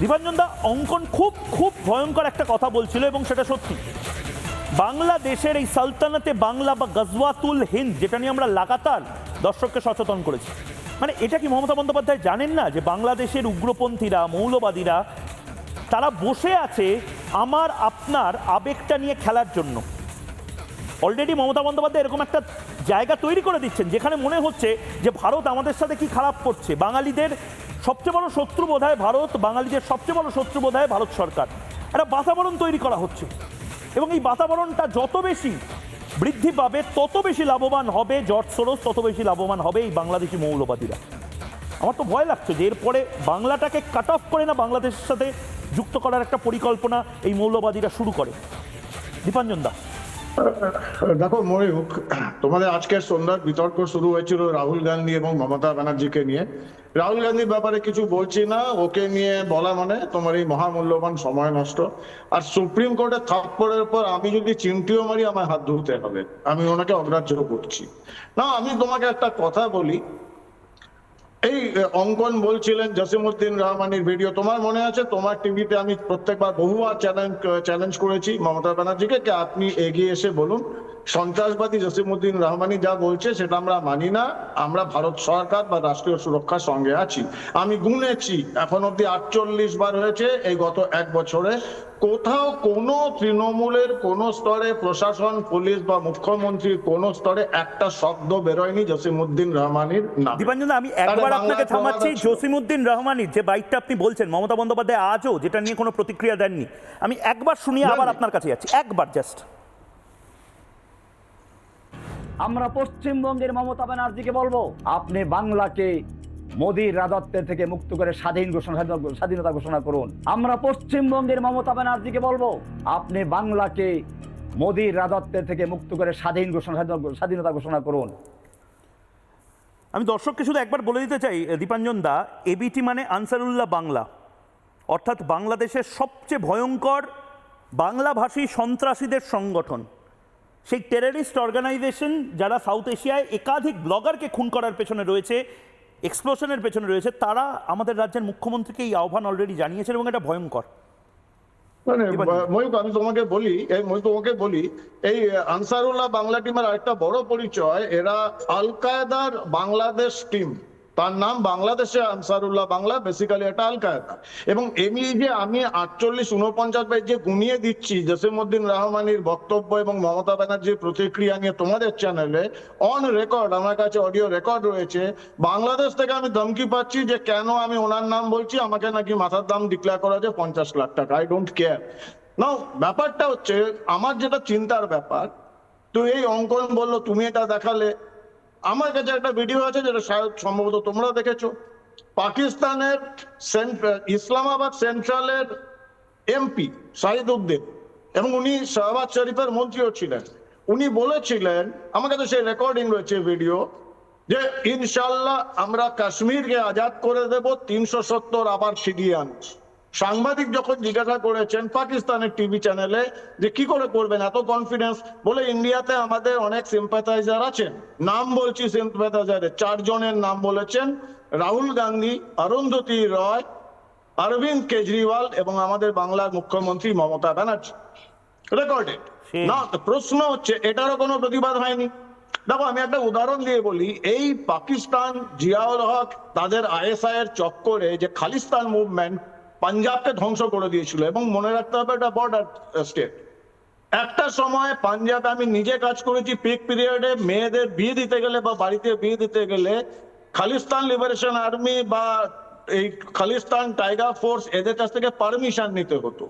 দীপাঞ্জন দা অঙ্কন খুব খুব ভয়ঙ্কর একটা কথা বলছিল এবং সেটা সত্যি। বাংলাদেশের এই সালতানাতে বাংলা বা গজওয়াতুল হিন্দ, যেটা নিয়ে আমরা লাগাতার দর্শককে সচেতন করেছি মানে এটা কি মমতা বন্দ্যোপাধ্যায় জানেন না যে বাংলাদেশের উগ্রপন্থীরা, মৌলবাদীরা, তারা বসে আছে আমার, আপনার আবেগটা নিয়ে খেলার জন্য। অলরেডি মমতা বন্দ্যোপাধ্যায় এরকম একটা জায়গা তৈরি করে দিচ্ছেন, যেখানে মনে হচ্ছে যে ভারত আমাদের সাথে কি খারাপ করছে। বাঙালিদের সবচেয়ে বড় শত্রু বোধহয় ভারত, বাঙালিদের সবচেয়ে বড় শত্রু বোধহয় ভারত সরকার। একটা বাতাবরণ তৈরি করা হচ্ছে। এবং এই বাতাবরণটা যত বেশি বৃদ্ধি পাবে, তত বেশি লাভবান হবে জর্জ সোরস তত বেশি লাভবান হবে এই বাংলাদেশি মৌলবাদীরা। আমার তো ভয় লাগছে যে এরপরে বাংলাটাকে কাট অফ করে না বাংলাদেশের সাথে যুক্ত করার একটা পরিকল্পনা এই মৌলবাদীরা শুরু করে। দীপাঞ্জন দা দেখো ময়ূক তোমাদের আজকের সন্ধ্যার বিতর্ক শুরু হয়েছিল রাহুল গান্ধী এবং মমতা ব্যানার্জিকে নিয়ে। রাহুল গান্ধীর ব্যাপারে কিছু বলছি না, ওকে নিয়ে বলা মানে তোমার এই মহামূল্যবান সময় নষ্ট। আর সুপ্রিম কোর্টের থাপ্পড়ের পর আমি যদি চিমটিও মারি, আমার হাত ধুতে হবে। আমি ওনাকে অগ্রাহ্য করছি। না, আমি তোমাকে একটা কথা বলি এই অঙ্কন বলছিলেন জসিমউদ্দিন রহমানের ভিডিও তোমার মনে আছে? তোমার টিভিতে আমি প্রত্যেকবার বহুবার চ্যালেঞ্জ চ্যালেঞ্জ করেছি মমতা ব্যানার্জিকে। আপনি এগিয়ে এসে বলুন। সন্ত্রাসবাদী জসিমউদ্দিন রহমানি যা বলছে সেটা আমরা মানি না। আমরা ভারত সরকার বা রাষ্ট্রীয় সুরক্ষার সঙ্গে আছি। আমি গুনেছি এখন অব্দি আটচল্লিশ বার হয়েছে এই গত এক বছরে। কোথাও কোনো তৃণমূলের কোন স্তরে প্রশাসন পুলিশ বা মুখ্যমন্ত্রীর কোন স্তরে একটা শব্দ বেরোয়নি জসিমউদ্দিন রহমানির নাম। দীপাঞ্জন আমি একবার আপনাকে থামাচ্ছি। জসিমউদ্দিন রহমানির যে বাইকটা আপনি বলছেন মমতা বন্দ্যোপাধ্যায় আজও যেটা নিয়ে কোনো প্রতিক্রিয়া দেননি আমি একবার শুনিয়ে আবার আপনার কাছে যাচ্ছি একবার জাস্ট আমরা পশ্চিমবঙ্গের মমতা ব্যানার্জিকে বলব, আপনি বাংলাকে মোদীর রাজত্বের থেকে মুক্ত করে স্বাধীন ঘোষণা, স্বাধীনতা ঘোষণা করুন। আমরা পশ্চিমবঙ্গের মমতা ব্যানার্জিকে বলব, আপনি বাংলাকে মোদীর রাজত্বের থেকে মুক্ত করে স্বাধীন ঘোষণা, স্বাধীনতা ঘোষণা করুন। আমি দর্শককে শুধু একবার বলে দিতে চাই, দীপাঞ্জন দা এবিটি মানে আনসারুল্লাহ বাংলা। অর্থাৎ বাংলাদেশের সবচেয়ে ভয়ঙ্কর বাংলাভাষী সন্ত্রাসীদের সংগঠন। সেই টেররিস্ট অর্গানাইজেশন যারা সাউথ এশিয়ায় একাধিক ব্লগারকে খুন করার পেছনে রয়েছে এক্সপ্লোশনের পেছনে রয়েছে তারা আমাদের রাজ্যের মুখ্যমন্ত্রীকে এই আহ্বান অলরেডি জানিয়েছেন এবং এটা ভয়ঙ্কর। মানে ময়ূক আমি তোমাকে বলি এই ময়ূক তোমাকে বলি এই আনসারুল্লাহ বাংলা টিমের আরেকটা বড় পরিচয় এরা আল কায়দার বাংলাদেশ টিম তার নাম বাংলাদেশে আনসারুল্লাহ বাংলা বেসিক্যালি এটা আল কায়দা এবং এমনি যে আমি আটচল্লিশ উনপঞ্চাশ বাই যে গুনিয়ে দিচ্ছি, জসিমউদ্দিন রহমানির বক্তব্য এবং মমতা ব্যানার্জির প্রতিক্রিয়া নিয়ে তোমাদের চ্যানেলে অন রেকর্ড আমার কাছে অডিও রেকর্ড রয়েছে, বাংলাদেশ থেকে আমি ধমকি পাচ্ছি যে কেন আমি ওনার নাম বলছি, আমাকে নাকি মাথার দাম ডিক্লেয়ার করা যায় পঞ্চাশ লাখ টাকা আই ডোন্ট কেয়ার নাও ব্যাপারটা হচ্ছে, আমার যেটা চিন্তার ব্যাপার, তো এই অঙ্কন বলল, তুমি এটা দেখালে আমার কাছে একটা ভিডিও আছে যেটা সম্ভবত তোমরা দেখেছ। পাকিস্তানের ইসলামাবাদ সেন্ট্রালের এমপি শাহিদ উদ্দিন এবং উনি শাহবাজ শরীফের মন্ত্রীও ছিলেন। উনি বলেছিলেন, আমার কাছে সেই রেকর্ডিং রয়েছে ভিডিও যে ইনশাল্লাহ আমরা কাশ্মীরকে আজাদ করে দেব, তিনশো সত্তর আবার ফিরিয়ে আনছি সাংবাদিক যখন জিজ্ঞাসা করেছেন পাকিস্তানের টিভি চ্যানেলে যে কি করে করবেন এত কনফিডেন্স বলে ইন্ডিয়াতে আমাদের অনেক সিম্পাথাইজার আছেন। নাম বলছি সিম্পাথাইজারের চারজনের নাম বলেছেন রাহুল গান্ধী অরুন্ধতী রয় অরবিন্দ কেজরিওয়াল এবং আমাদের বাংলার মুখ্যমন্ত্রী মমতা ব্যানার্জি। রেকর্ডেড না প্রশ্ন হচ্ছে এটারও কোনো প্রতিবাদ হয়নি। দেখো আমি একটা উদাহরণ দিয়ে বলি এই পাকিস্তান জিয়াউল হক তাদের আইএসআই এর চক্করে যে খালিস্তান মুভমেন্ট পাঞ্জাবকে ধ্বংস করে দিয়েছিল এবং মনে রাখতে হবে এটা বর্ডার স্টেট একটা সময় পাঞ্জাবে আমি নিজে কাজ করেছি পিক পিরিয়ডে মেয়েদের বিয়ে দিতে গেলে বা বাড়িতে বিয়ে দিতে গেলে খালিস্তান লিবারেশন আর্মি বা এই খালিস্তান টাইগার ফোর্স এদের কাছ থেকে পারমিশন নিতে হতো।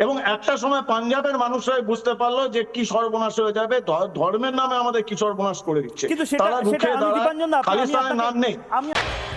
এবং একটা সময় পাঞ্জাবের মানুষরাই বুঝতে পারল যে কি সর্বনাশ হয়ে যাবে ধর্মের নামে আমাদের কি সর্বনাশ করে দিচ্ছে। তারা সেটা দাঁড়ায় খালিস্তানের নাম নেই।